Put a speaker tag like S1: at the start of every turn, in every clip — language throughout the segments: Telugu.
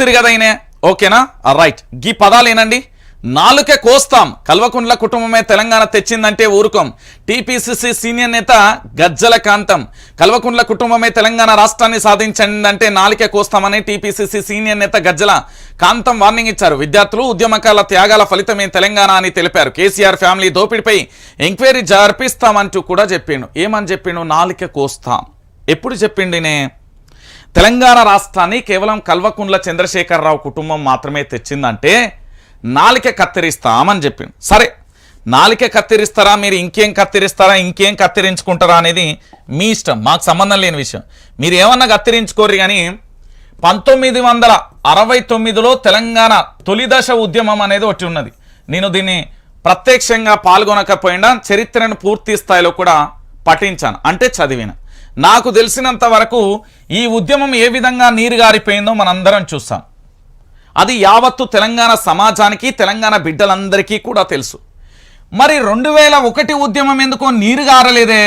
S1: చూసిరు కదా ఈయన? ఓకేనా? రైట్. గీ పదాలు ఏనండి? నాలుకే కోస్తాం. కల్వకుండ్ల కుటుంబమే తెలంగాణ తెచ్చిందంటే ఊరుకోం. టీపీసీసీ సీనియర్ నేత గజ్జల కాంతం. కల్వకుండ్ల కుటుంబమే తెలంగాణ రాష్ట్రాన్ని సాధించిందంటే నాలుకే కోస్తామని టీపీసీసీ సీనియర్ నేత గజ్జల కాంతం వార్నింగ్ ఇచ్చారు. విద్యార్థులు ఉద్యమకాల త్యాగాల ఫలితమే తెలంగాణ అని తెలిపారు. కేసీఆర్ ఫ్యామిలీ దోపిడిపై ఎంక్వైరీ జరిపిస్తామంటూ కూడా చెప్పిండు. ఏమని చెప్పిండు? నాలుకే కోస్తాం. ఎప్పుడు చెప్పిండినే తెలంగాణ రాష్ట్రాన్ని కేవలం కల్వకుండ్ల చంద్రశేఖరరావు కుటుంబం మాత్రమే తెచ్చిందంటే నాలిక కత్తిరిస్తామని చెప్పిండు. సరే నాలిక కత్తిరిస్తారా మీరు ఇంకేం కత్తిరిస్తారా ఇంకేం కత్తిరించుకుంటారా అనేది మీ ఇష్టం మాకు సంబంధం లేని విషయం. మీరు ఏమన్నా కత్తిరించుకోరు కానీ పంతొమ్మిది వందల అరవై తొమ్మిదిలో తెలంగాణ తొలిదశ ఉద్యమం అనేది ఒకటి ఉన్నది. నేను దీన్ని ప్రత్యక్షంగా పాల్గొనకపోయినా చరిత్రను పూర్తి స్థాయిలో కూడా పఠించాను అంటే చదివిన. నాకు తెలిసినంత వరకు ఈ ఉద్యమం ఏ విధంగా నీరుగారిపోయిందో మనందరం చూస్తాం అది యావత్తు తెలంగాణ సమాజానికి తెలంగాణ బిడ్డలందరికీ కూడా తెలుసు. మరి రెండు వేల ఒకటి ఉద్యమం ఎందుకో నీరు గారలేదే?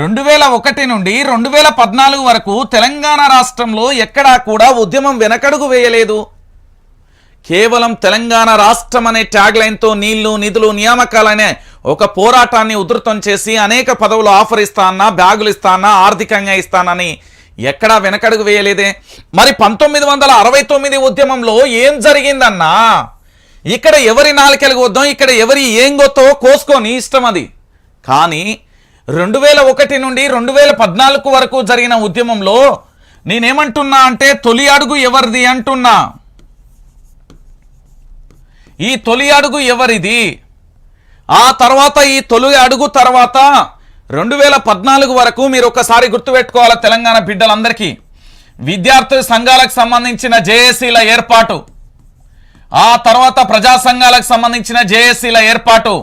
S1: రెండు వేల ఒకటి నుండి రెండు వేల పద్నాలుగు వరకు తెలంగాణ రాష్ట్రంలో ఎక్కడా కూడా ఉద్యమం వెనకడుగు వేయలేదు. కేవలం తెలంగాణ రాష్ట్రం అనే ట్యాగ్ లైన్తో నీళ్ళు నిధులు నియామకాలనే ఒక పోరాటాన్ని ఉధృతం చేసి అనేక పదవులు ఆఫర్ ఇస్తానా బ్యాగులు ఇస్తానా ఆర్థికంగా ఇస్తానని ఎక్కడా వెనకడుగు వేయలేదే. మరి పంతొమ్మిది వందల అరవై తొమ్మిది ఉద్యమంలో ఏం జరిగిందన్నా? ఇక్కడ ఎవరి నాలుకెలుగు వద్దాం ఇక్కడ ఎవరి ఏం గొత్తో కోసుకొని ఇష్టం అది. కానీ రెండు వేల ఒకటి నుండి రెండు వేల పద్నాలుగు వరకు జరిగిన ఉద్యమంలో నేనేమంటున్నా అంటే తొలి అడుగు ఎవరిది అంటున్నా? ఈ తొలి అడుగు ఎవరిది? ఆ తర్వాత ఈ తొలి అడుగు తర్వాత రెండు వేల పద్నాలుగు వరకు మీరు ఒకసారి గుర్తుపెట్టుకోవాలి తెలంగాణ బిడ్డలందరికీ? విద్యార్థి సంఘాలకు సంబంధించిన జేఏసీల ఏర్పాటు. ఆ తర్వాత ప్రజా సంఘాలకు సంబంధించిన జేఏసీల ఏర్పాటు.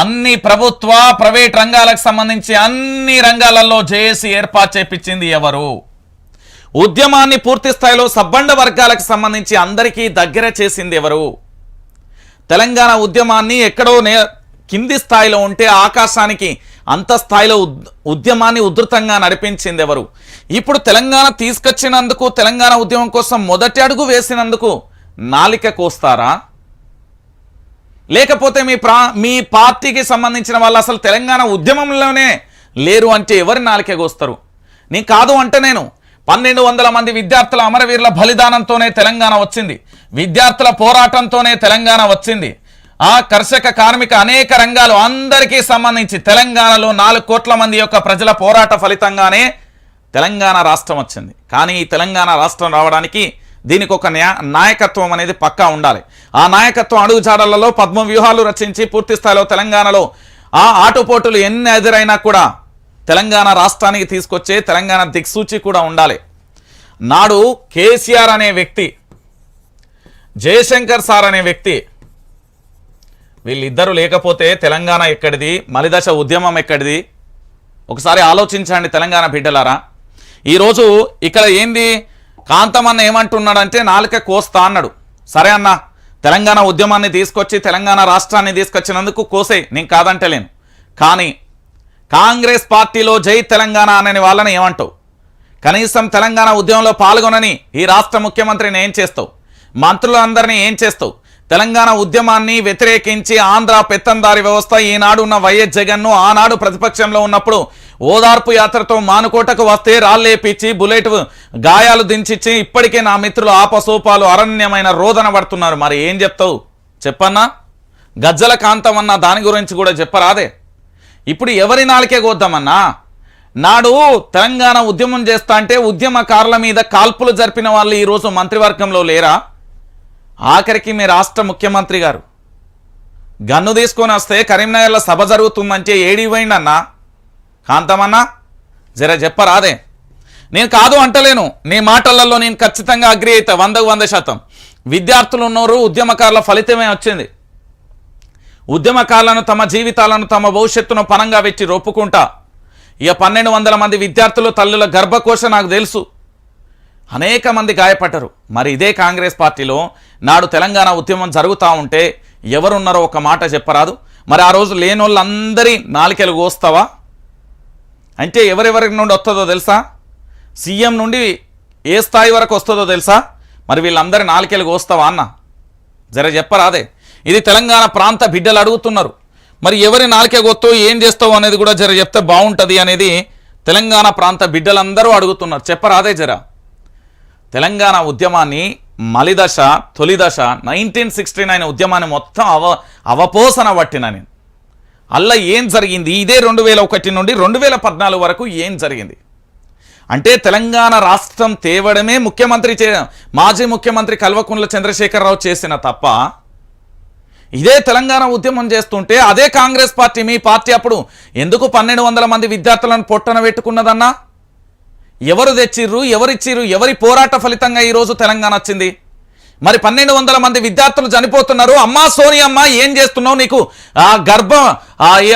S1: అన్ని ప్రభుత్వ ప్రైవేట్ రంగాలకు సంబంధించి అన్ని రంగాలలో జేఏసీ ఏర్పాటు చేపించింది ఎవరు? ఉద్యమాన్ని పూర్తి స్థాయిలో సబ్బండ వర్గాలకు సంబంధించి అందరికీ దగ్గర చేసింది ఎవరు? తెలంగాణ ఉద్యమాన్ని ఎక్కడో నే కింది స్థాయిలో ఉంటే ఆకాశానికి అంత స్థాయిలో ఉద్యమాన్ని ఉధృతంగా నడిపించింది ఎవరు? ఇప్పుడు తెలంగాణ తీసుకొచ్చినందుకు తెలంగాణ ఉద్యమం కోసం మొదటి అడుగు వేసినందుకు నాలిక కోస్తారా? లేకపోతే మీ ప్రా మీ పార్టీకి సంబంధించిన వాళ్ళు అసలు తెలంగాణ ఉద్యమంలోనే లేరు అంటే ఎవరి నాలిక కోస్తారు? నీ కాదు అంటే నేను. పన్నెండు వందల మంది విద్యార్థుల అమరవీరుల బలిదానంతోనే తెలంగాణ వచ్చింది. విద్యార్థుల పోరాటంతోనే తెలంగాణ వచ్చింది. ఆ కర్షక కార్మిక అనేక రంగాలు అందరికీ సంబంధించి తెలంగాణలో నాలుగు కోట్ల మంది యొక్క ప్రజల పోరాట ఫలితంగానే తెలంగాణ రాష్ట్రం వచ్చింది. కానీ ఈ తెలంగాణ రాష్ట్రం రావడానికి దీనికి ఒక నాయకత్వం అనేది పక్కా ఉండాలి. ఆ నాయకత్వం అడుగుజాడలలో పద్మ వ్యూహాలు రచించి పూర్తి స్థాయిలో తెలంగాణలో ఆ ఆటుపోటులు ఎన్ని ఎదురైనా కూడా తెలంగాణ రాష్ట్రానికి తీసుకొచ్చే తెలంగాణ దిక్సూచి కూడా ఉండాలి. నాడు కేసీఆర్ అనే వ్యక్తి జయశంకర్ సార్ అనే వ్యక్తి వీళ్ళిద్దరూ లేకపోతే తెలంగాణ ఎక్కడిది? మలిదశ ఉద్యమం ఎక్కడిది? ఒకసారి ఆలోచించండి తెలంగాణ బిడ్డలారా. ఈరోజు ఇక్కడ ఏంది? కాంతమన్న ఏమంటున్నాడంటే నాలుక కోస్తా అన్నాడు. సరే అన్న తెలంగాణ ఉద్యమాన్ని తీసుకొచ్చి తెలంగాణ రాష్ట్రాన్ని తీసుకొచ్చినందుకు కోసే నేను కాదంటలేను. కానీ కాంగ్రెస్ పార్టీలో జై తెలంగాణ అనని వాళ్ళని ఏమంటావు? కనీసం తెలంగాణ ఉద్యమంలో పాల్గొనని ఈ రాష్ట్ర ముఖ్యమంత్రిని ఏం చేస్తావు? మంత్రులందరినీ ఏం చేస్తావు? తెలంగాణ ఉద్యమాన్ని వ్యతిరేకించి ఆంధ్ర పెత్తందారి వ్యవస్థ ఈనాడు ఉన్న వైఎస్ జగన్ను ఆనాడు ప్రతిపక్షంలో ఉన్నప్పుడు ఓదార్పు యాత్రతో మానుకోటకు వస్తే రాళ్ళేపిచ్చి బుల్లెట్ గాయాలు దించిచ్చి ఇప్పటికే నా మిత్రులు ఆపసోపాలు అరణ్యమైన రోదన పడుతున్నారు. మరి ఏం చెప్తావు? చెప్పన్నా? గజ్జల కాంతం అన్న దాని గురించి కూడా చెప్పరాదే. ఇప్పుడు ఎవరి నాలుకే కోద్దామన్నా నాడు తెలంగాణ ఉద్యమం చేస్తా అంటే ఉద్యమకారుల మీద కాల్పులు జరిపిన వాళ్ళు ఈరోజు మంత్రివర్గంలో లేరా? ఆఖరికి మీ రాష్ట్ర ముఖ్యమంత్రి గారు. గన్ను తీసుకొని వస్తే కరీంనగర్లో సభ జరుగుతుందంటే ఏడి అన్నా? కాంతమన్నా? జర చెప్పరాదే. నేను కాదు అంటలేను. నీ మాటలలో నేను ఖచ్చితంగా అగ్రి అవుతా వందకు వంద శాతం. విద్యార్థులు ఉన్నారు ఉద్యమకారుల ఫలితమే వచ్చింది. ఉద్యమకారులను తమ జీవితాలను తమ భవిష్యత్తును పనంగా పెట్టి రొప్పుకుంటా. ఇక పన్నెండు వందల మంది విద్యార్థులు తల్లుల గర్భకోశ నాకు తెలుసు. అనేక మంది గాయపడ్డారు. మరి ఇదే కాంగ్రెస్ పార్టీలో నాడు తెలంగాణ ఉద్యమం జరుగుతూ ఉంటే ఎవరున్నారో ఒక మాట చెప్పరాదు. మరి ఆ రోజు లేని వాళ్ళందరి నాలికలు కోస్తావా? అంటే ఎవరెవరి నుండి వస్తుందో తెలుసా? సీఎం నుండి ఏ స్థాయి వరకు వస్తుందో తెలుసా? మరి వీళ్ళందరి నాలుకేళ్ళు కోస్తావా అన్న? జర చెప్పరాదే. ఇది తెలంగాణ ప్రాంత బిడ్డలు అడుగుతున్నారు. మరి ఎవరి నాలుకే గొత్తో ఏం చేస్తావు అనేది కూడా జర చెప్తే బాగుంటుంది అనేది తెలంగాణ ప్రాంత బిడ్డలందరూ అడుగుతున్నారు. చెప్పరాదే జర. తెలంగాణ ఉద్యమాన్ని మలిదశ తొలిదశ నైన్టీన్ సిక్స్టీ నైన్ ఉద్యమాన్ని మొత్తం అవ అవపోసన పట్టిన నేను. అల్ల ఏం జరిగింది? ఇదే రెండు వేల ఒకటి నుండి రెండు వేల పద్నాలుగు వరకు ఏం జరిగింది? అంటే తెలంగాణ రాష్ట్రం తేవడమే ముఖ్యమంత్రి చే మాజీ ముఖ్యమంత్రి కల్వకుంట్ల చంద్రశేఖరరావు చేసిన తప్ప ఇదే తెలంగాణ ఉద్యమం చేస్తుంటే అదే కాంగ్రెస్ పార్టీ మీ పార్టీ అప్పుడు ఎందుకు పన్నెండు వందల మంది విద్యార్థులను పొట్టన పెట్టుకున్నదన్నా? ఎవరు తెచ్చిర్రు ఎవరిచ్చిర్రు ఎవరి పోరాట ఫలితంగా ఈరోజు తెలంగాణ వచ్చింది? మరి పన్నెండు వందల మంది విద్యార్థులు చనిపోతున్నారు. అమ్మా సోనియమ్మ ఏం చేస్తున్నావు నీకు? ఆ గర్భ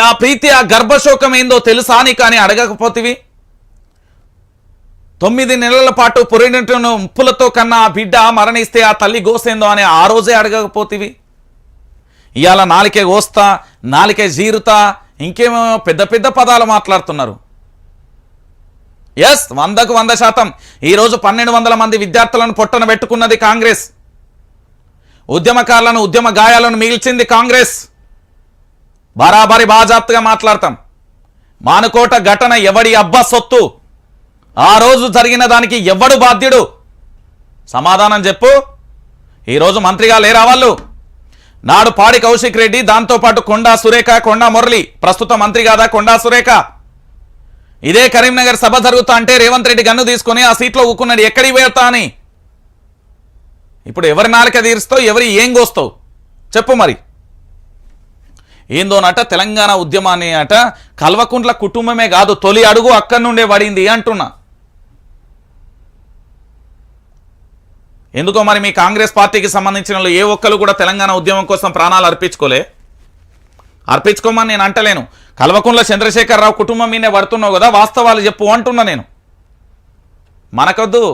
S1: ఆ ప్రీతి ఆ గర్భశోకం ఏందో తెలుసా నీకు అని అడగకపోతేవి? తొమ్మిది నెలల పాటు పురినట్టును ఉప్పులతో కన్నా ఆ బిడ్డ మరణిస్తే ఆ తల్లి గోసేందో అని ఆ రోజే అడగకపోతివి? ఇవాళ నాలికే గోస్తా నాలికే జీరుతా ఇంకేమో పెద్ద పెద్ద పదాలు మాట్లాడుతున్నారు. ఎస్ వందకు వంద శాతం. ఈరోజు పన్నెండు వందల మంది విద్యార్థులను పొట్టన పెట్టుకున్నది కాంగ్రెస్. ఉద్యమకారులను ఉద్యమ గాయాలను మిగిల్చింది కాంగ్రెస్. బరాబరి బాజాప్తుగా మాట్లాడతాం. మానుకోట ఘటన ఎవడి అబ్బా సొత్తు? ఆ రోజు జరిగిన దానికి ఎవడు బాధ్యుడు? సమాధానం చెప్పు. ఈరోజు మంత్రిగా లేరా వాళ్ళు? నాడు పాడి కౌశిక్ రెడ్డి దాంతోపాటు కొండా సురేఖ కొండా మురళి ప్రస్తుత మంత్రి కాదా కొండా సురేఖ? ఇదే కరీంనగర్ సభ జరుగుతా అంటే రేవంత్ రెడ్డి గన్ను తీసుకొని ఆ సీట్లో ఊక్కున్నాడు. ఎక్కడికి వెళ్తా అని? ఇప్పుడు ఎవరి నాలుక తీరుస్తావు ఎవరి ఏం కోస్తావు? చెప్పు మరి. ఏందోనట తెలంగాణ ఉద్యమాన్ని అట కల్వకుంట్ల కుటుంబమే కాదు తొలి అడుగు అక్కడి నుండే పడింది అంటున్నా. ఎందుకో మరి మీ కాంగ్రెస్ పార్టీకి సంబంధించిన ఏ ఒక్కరు కూడా తెలంగాణ ఉద్యమం కోసం ప్రాణాలు అర్పించుకోలే? అర్పించుకోమని నేను అంటలేను. కల్వకుంట్ల చంద్రశేఖరరావు కుటుంబం మీదే పడుతున్నావు కదా వాస్తవాలు చెప్పు అంటున్నా నేను. మనకొద్దు.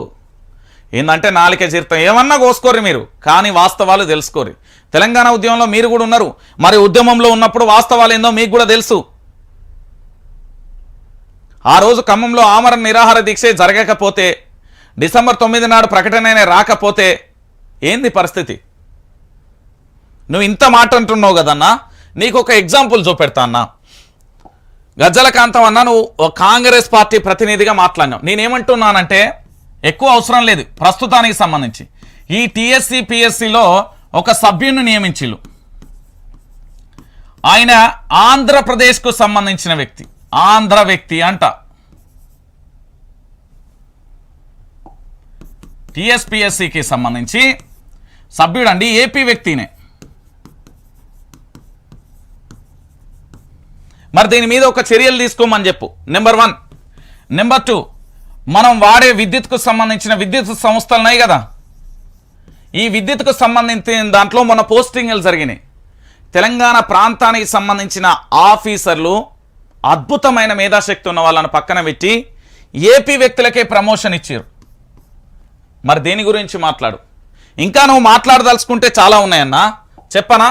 S1: ఏంటంటే నాలుకే జీర్తం ఏమన్నా కోసుకోరు మీరు కానీ వాస్తవాలు తెలుసుకోరు తెలంగాణ ఉద్యమంలో మీరు కూడా ఉన్నారు. మరి ఉద్యమంలో ఉన్నప్పుడు వాస్తవాలు ఏందో మీకు కూడా తెలుసు. ఆ రోజు ఖమ్మంలో ఆమరణ నిరాహార దీక్ష జరగకపోతే డిసెంబర్ తొమ్మిది నాడు ప్రకటన రాకపోతే ఏంది పరిస్థితి? నువ్వు ఇంత మాట అంటున్నావు కదన్నా? నీకు ఒక ఎగ్జాంపుల్ చూపెడతా అన్నా. గజ్జల కాంతం అన్న నువ్వు ఒక కాంగ్రెస్ పార్టీ ప్రతినిధిగా మాట్లాడినావు. నేనేమంటున్నానంటే ఎక్కువ అవసరం లేదు ప్రస్తుతానికి సంబంధించి. ఈ టీఎస్సీ పిఎస్సిలో ఒక సభ్యుని నియమించిల్లు ఆయన ఆంధ్రప్రదేశ్కు సంబంధించిన వ్యక్తి. ఆంధ్ర వ్యక్తి అంట. టిఎస్పిఎస్సికి సంబంధించి సభ్యుడండి ఏపీ వ్యక్తినే. మరి దీని మీద ఒక చర్యలు తీసుకోమని చెప్పు. నెంబర్ వన్ నెంబర్ టూ మనం వాడే విద్యుత్కు సంబంధించిన విద్యుత్ సంస్థలు ఉన్నాయి కదా. ఈ విద్యుత్కు సంబంధించిన దాంట్లో మన పోస్టింగ్లు జరిగినాయి. తెలంగాణ ప్రాంతానికి సంబంధించిన ఆఫీసర్లు అద్భుతమైన మేధాశక్తి ఉన్న వాళ్ళని పక్కన పెట్టి ఏపీ వ్యక్తులకే ప్రమోషన్ ఇచ్చారు. మరి దేని గురించి మాట్లాడు? ఇంకా నువ్వు మాట్లాడదలుచుకుంటే చాలా ఉన్నాయన్నా. చెప్పనా?